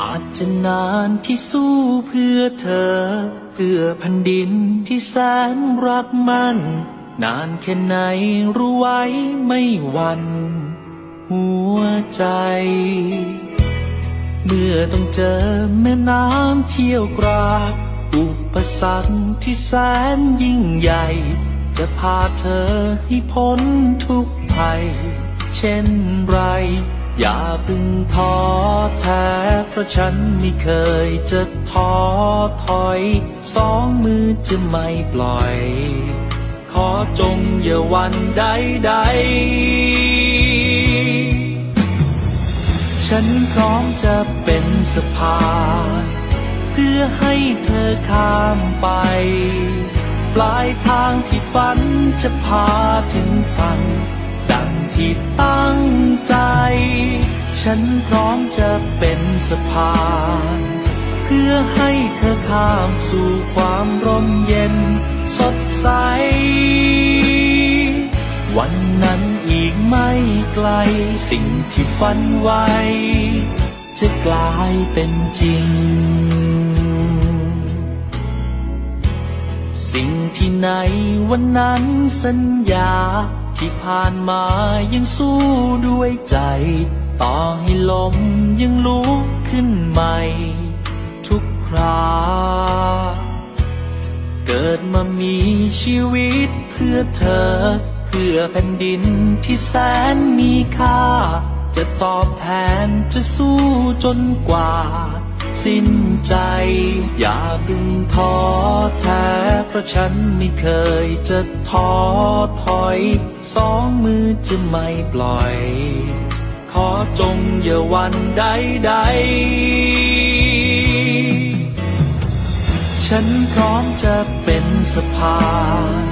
อาจจะนานที่สู้เพื่อเธอ เพื่อแผ่นดินที่แสนรักมันนานแค่ไหนรู้ไว้ไม่หวันหัวใจ เมื่อต้องเจอแม่น้ำเชี่ยวกรากอุปสรรคที่แสนยิ่งใหญ่ จะพาเธอให้พ้นทุกภัย เช่นไร อย่าพึ่งท้อแท้ ราะฉันไม่เคยจะท้อถอย สองมือจะไม่ปล่อย ขอจงอย่าวันใดใดๆฉันพร้อมจะเป็นสะพานเพื่อให้เธอข้ามไป ปลายทางที่ฝันจะพาถึงฝัน ดังที่ตั้งใจ ฉันพร้อมจะเป็นสะพาน เพื่อให้เธอข้ามสู่ความร่มเย็นสดใส วันนั้นอีกไม่ไกลสิ่งที่ฝันไว้ จะกลายเป็นจริง สิ่งที่ในวันนั้นสัญญาที่ผ่านมายังสู้ด้วยใจ ต่อให้ลมยังลุกขึ้นใหม่ ทุกครา เกิดมามีชีวิตเพื่อเธอ เพื่อแผ่นดินที่แสนมีค่า จะตอบแทนจะสู้จนกว่า สิ้นใจ อย่าเพึงท้อแท้เพราะฉันไม่เคยจะท้อถอย สองมือจะไม่ปล่อย ขอจงอย่าวันใดใดๆฉันพร้อมจะเป็นสะพาน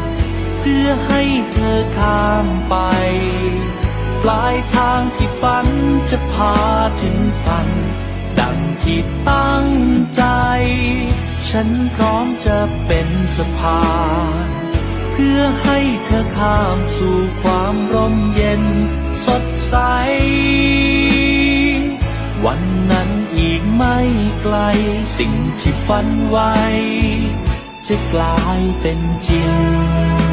เพื่อให้เธอข้ามไป ปลายทางที่ฝันจะพาถึงฝัน ดังที่ตั้งใจ ฉันพร้อมจะเป็นสะพานเพื่อให้เธอข้ามสู่ความร่มเย็น สดใส ไม่ไกล สิ่งที่ฝันไว้ จะกลายเป็นจริง